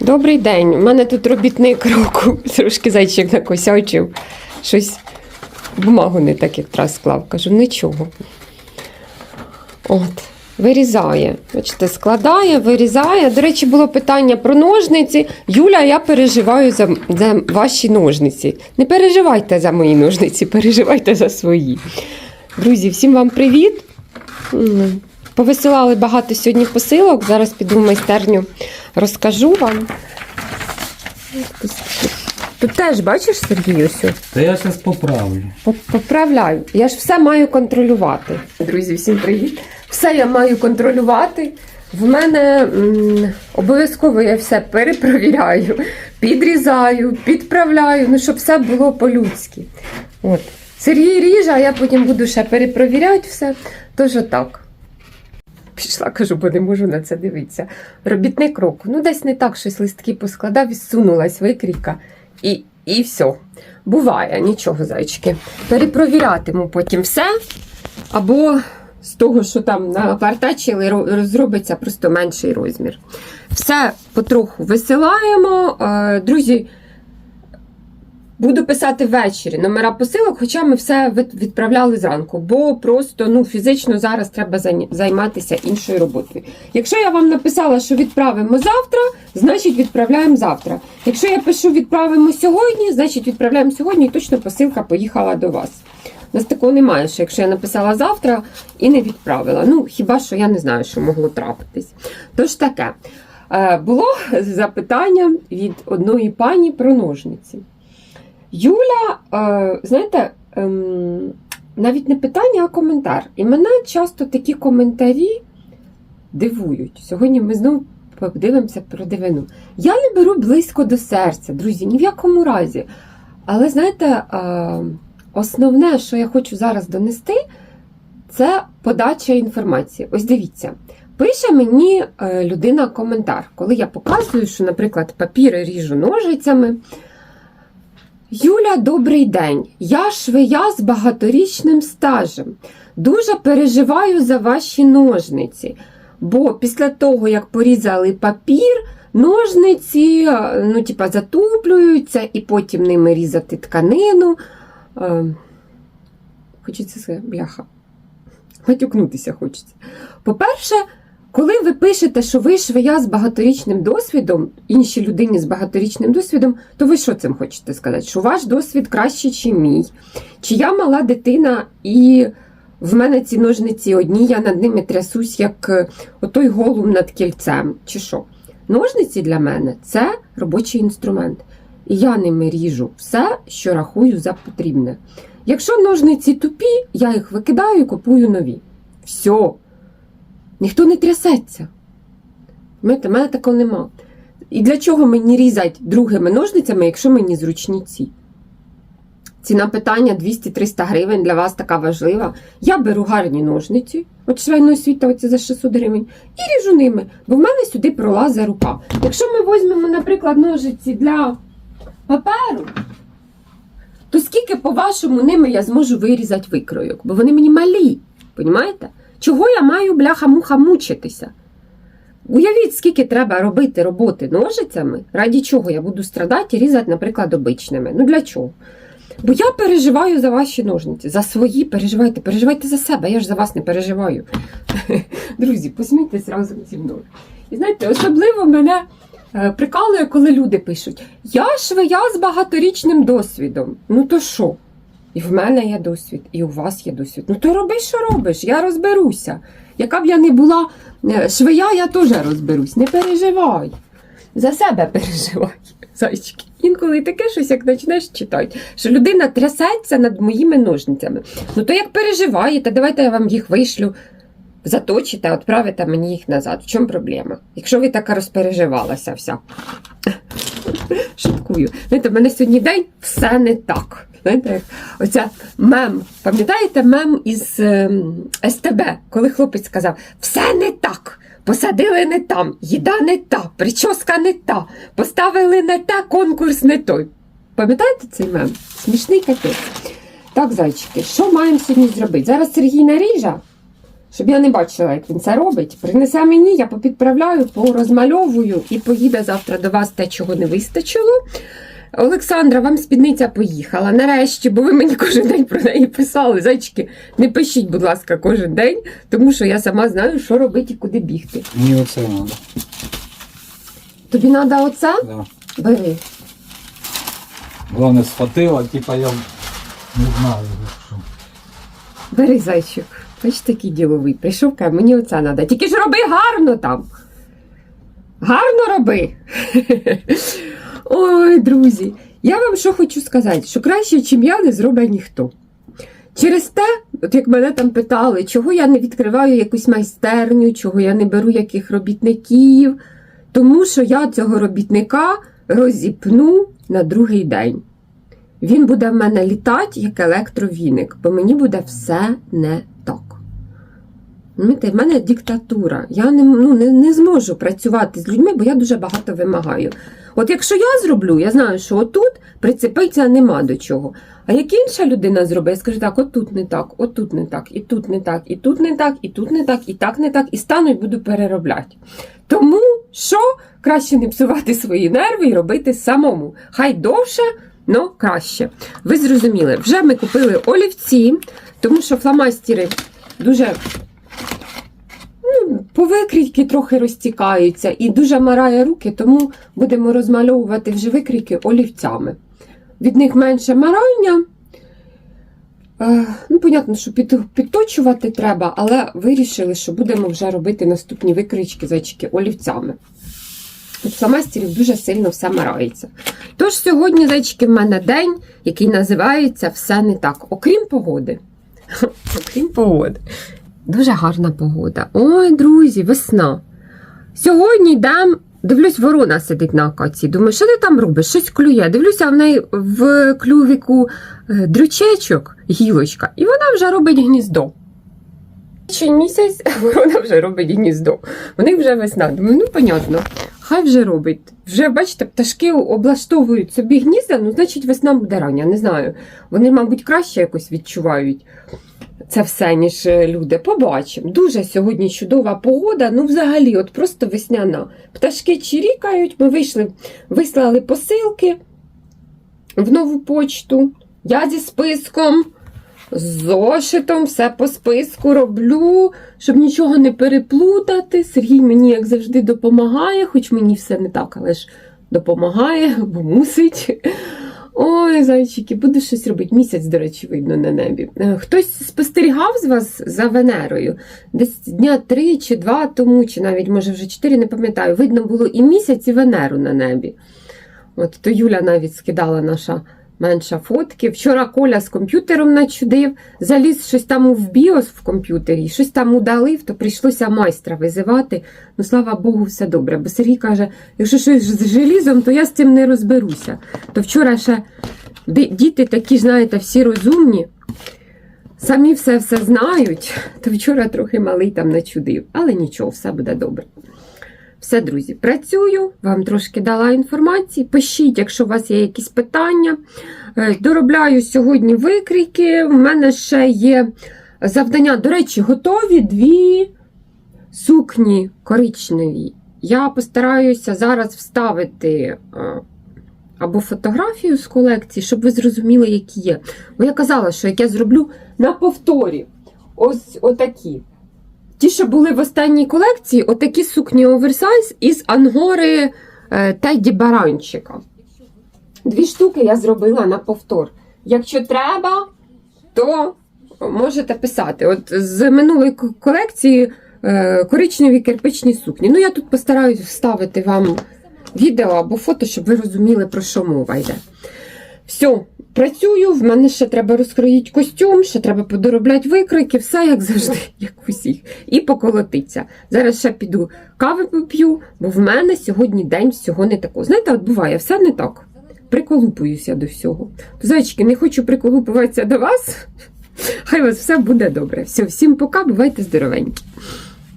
Добрий день. У мене тут робітник року. Трошки зайчик накосячив. Щось бумагу не так якраз склав. Кажу, нічого. От, вирізає. Бачите, складає, вирізає. До речі, було питання про ножниці. Юля, я переживаю за, за ваші ножниці. Не переживайте за мої ножниці, переживайте за свої. Друзі, всім вам привіт. Повисилали багато сьогодні посилок. Зараз піду в майстерню, розкажу вам. Тут теж бачиш, Сергій, ось? Та я зараз поправлю. Поправляю. Я ж все маю контролювати. Друзі, всім привіт. Все я маю контролювати. В мене м, обов'язково я все перепровіряю, підрізаю, підправляю, ну щоб все було по-людськи. От. Сергій ріже, а я потім буду ще перепровіряти все. Тож отак. Пішла, кажу, бо не можу на це дивитися. Робітник року. Ну, десь не так щось листки поскладав і зсунулась викрійка. І, і все. Буває, нічого, зайчики. Перепровірятиму потім все. Або з того, що там напартачили, ро- зробиться просто менший розмір. Все потроху висилаємо. Е, Друзі, буду писати ввечері номера посилок, хоча ми все відправляли зранку, бо просто ну, фізично зараз треба займатися іншою роботою. Якщо я вам написала, що відправимо завтра, значить відправляємо завтра. Якщо я пишу відправимо сьогодні, значить відправляємо сьогодні і точно посилка поїхала до вас. У нас такого немає, що якщо я написала завтра і не відправила. Ну, хіба що я не знаю, що могло трапитись. Тож таке. Е, Було запитання від одної пані про ножниці. Юля, е, знаєте, ем, навіть не питання, а коментар. І мене часто такі коментарі дивують. Сьогодні ми знову подивимося про дивину. Я не беру близько до серця, друзі, ні в якому разі. Але знаєте, е, основне, що я хочу зараз донести, це подача інформації. Ось дивіться. Пише мені е, людина коментар, коли я показую, що, наприклад, папір ріжу ножицями. Юля, добрий день. Я швея з багаторічним стажем. Дуже переживаю за ваші ножниці. Бо після того, як порізали папір, ножниці е, ну, типа, затуплюються, і потім ними різати тканину. Е, Хочеться бляха. Матюкнутися хочеться. По-перше, коли ви пишете, що ви швея з багаторічним досвідом, іншій людині з багаторічним досвідом, то ви що цим хочете сказати? Що ваш досвід краще, чи мій? Чи я мала дитина і в мене ці ножниці одні, я над ними трясусь, як е, отой голум над кільцем, чи що? Ножниці для мене це робочий інструмент. І я ними ріжу все, що рахую за потрібне. Якщо ножниці тупі, я їх викидаю і купую нові. Все. Ніхто не трясеться. Знаєте, мене такого нема. І для чого мені різати другими ножницями, якщо мені зручні ці? Ціна питання 200-300 гривень для вас така важлива. Я беру гарні ножниці, от швейного світа оці за 600 гривень, і ріжу ними, бо в мене сюди пролазить рука. Якщо ми візьмемо, наприклад, ножиці для паперу, то скільки, по-вашому, ними я зможу вирізати викройок? Бо вони мені малі. Понімаєте? Чого я маю бляха-муха мучитися? Уявіть, скільки треба робити роботи ножицями, раді чого я буду страдати і різати, наприклад, обичними. Ну для чого? Бо я переживаю за ваші ножниці, за свої переживайте, переживайте за себе, я ж за вас не переживаю. Друзі, посмійтесь разом зі мною. І знаєте, особливо мене е, прикалує, коли люди пишуть: Я швея з багаторічним досвідом. Ну то що? І в мене є досвід, і у вас є досвід. Ну то роби, що робиш, я розберуся. Яка б я не була е, швея, я теж розберусь. Не переживай. За себе переживай, зайчики. Інколи таке щось, як почнеш читати, що людина трясеться над моїми ножницями. Ну то як переживаєте, давайте я вам їх вишлю, заточите, відправите мені їх назад. В чому проблема? Якщо ви така розпереживалася вся. Шуткую. Знаєте, в мене сьогодні день все не так. Знаєте, як оця мем. Пам'ятаєте мем із ем, СТБ, коли хлопець сказав: все не так. Посадили не там, їда не та, прическа не та, поставили не те, конкурс не той. Пам'ятаєте цей мем? Смішний капець. Так, зайчики, що маємо сьогодні зробити? Зараз Сергій наріже, щоб я не бачила, як він це робить. Принесе мені, я попідправляю, порозмальовую і поїде завтра до вас те, чого не вистачило. Олександра, вам спідниця поїхала. Нарешті, бо ви мені кожен день про неї писали. Зайчики, не пишіть, будь ласка, кожен день, тому що я сама знаю, що робити і куди бігти. Мені оце треба. Тобі треба оце? Да. Бери. Головне схватила, типа я не знаю, що. Бери зайчик. Бач такий діловий. Прийшов, каже, мені оце треба. Тільки ж роби гарно там. Гарно роби. Ой, друзі, я вам що хочу сказати, що краще, чим я, не зробить ніхто. Через те, от як мене там питали, чого я не відкриваю якусь майстерню, чого я не беру яких робітників, тому що я цього робітника розіпну на другий день. Він буде в мене літати як електровіник, бо мені буде все не так. Розумієте, в мене диктатура. Я не, ну, не, не зможу працювати з людьми, бо я дуже багато вимагаю. От якщо я зроблю, я знаю, що отут прицепитися нема до чого. А як інша людина зробить, я скажу так, отут не так, отут не так, і тут не так, і тут не так, і тут не так, і так не так, і стану і буду переробляти. Тому що краще не псувати свої нерви і робити самому. Хай довше, але краще. Ви зрозуміли, вже ми купили олівці, тому що фломастери дуже ну, по викрійки трохи розтікаються і дуже марає руки, тому будемо розмальовувати вже викрійки олівцями. Від них менше марання. Е, ну, понятно, що під, підточувати треба, але вирішили, що будемо вже робити наступні викрички зайчики олівцями. Від фломастерів дуже сильно все марається. Тож сьогодні, зайчики, в мене день, який називається Все не так, окрім погоди. Окрім погоди. Дуже гарна погода. Ой, друзі, весна. Сьогодні йдем. Дивлюсь, ворона сидить на акації. Думаю, що ти там робиш? Щось клює. Дивлюся, в неї в клювіку е, дрючечок, гілочка, і вона вже робить гніздо. Ще місяць ворона вже робить гніздо. У них вже весна. Думаю, ну понятно, хай вже робить. Вже, бачите, пташки облаштовують собі гнізда, ну, значить, весна буде рання. Не знаю. Вони, мабуть, краще якось відчувають це все, ніж е, люди. Побачимо. Дуже сьогодні чудова погода. Ну, взагалі, от просто весняна. Пташки чирікають, ми вийшли, вислали посилки в нову почту. Я зі списком, з зошитом, все по списку роблю, щоб нічого не переплутати. Сергій мені, як завжди, допомагає, хоч мені все не так, але ж допомагає, бо мусить. Ой, зайчики, буду щось робити. Місяць, до речі, видно на небі. Е, Хтось спостерігав з вас за Венерою? Десь дня три чи два тому, чи навіть, може, вже чотири, не пам'ятаю. Видно було і місяць, і Венеру на небі. От то Юля навіть скидала наша менша фотки. Вчора Коля з комп'ютером начудив, заліз щось там в біос в комп'ютері, щось там удалив, то прийшлося майстра визивати. Ну, слава Богу, все добре. Бо Сергій каже, якщо щось з желізом, то я з цим не розберуся. То вчора ще діти такі, знаєте, всі розумні. Самі все все знають, то вчора трохи малий там начудив, але нічого, все буде добре. Все, друзі, працюю, вам трошки дала інформації. Пишіть, якщо у вас є якісь питання. Е, Доробляю сьогодні викрійки. У мене ще є завдання. До речі, готові дві сукні коричневі. Я постараюся зараз вставити е, або фотографію з колекції, щоб ви зрозуміли, які є. Бо я казала, що як я зроблю на повторі ось отакі. Ті, що були в останній колекції, отакі сукні оверсайз із ангори е, Теді Баранчика. Дві штуки я зробила на повтор. Якщо треба, то можете писати. От з минулої колекції е, коричневі кирпичні сукні. Ну, я тут постараюсь вставити вам відео або фото, щоб ви розуміли, про що мова йде. Все, працюю, в мене ще треба розкроїти костюм, ще треба подоробляти викрики, все як завжди, як у всіх. І поколотиться. Зараз ще піду кави поп'ю, бо в мене сьогодні день всього не такого. Знаєте, от буває, все не так. Приколупуюся до всього. Зайчики, не хочу приколупуватися до вас. Хай у вас все буде добре. Все, всім пока, бувайте здоровенькі.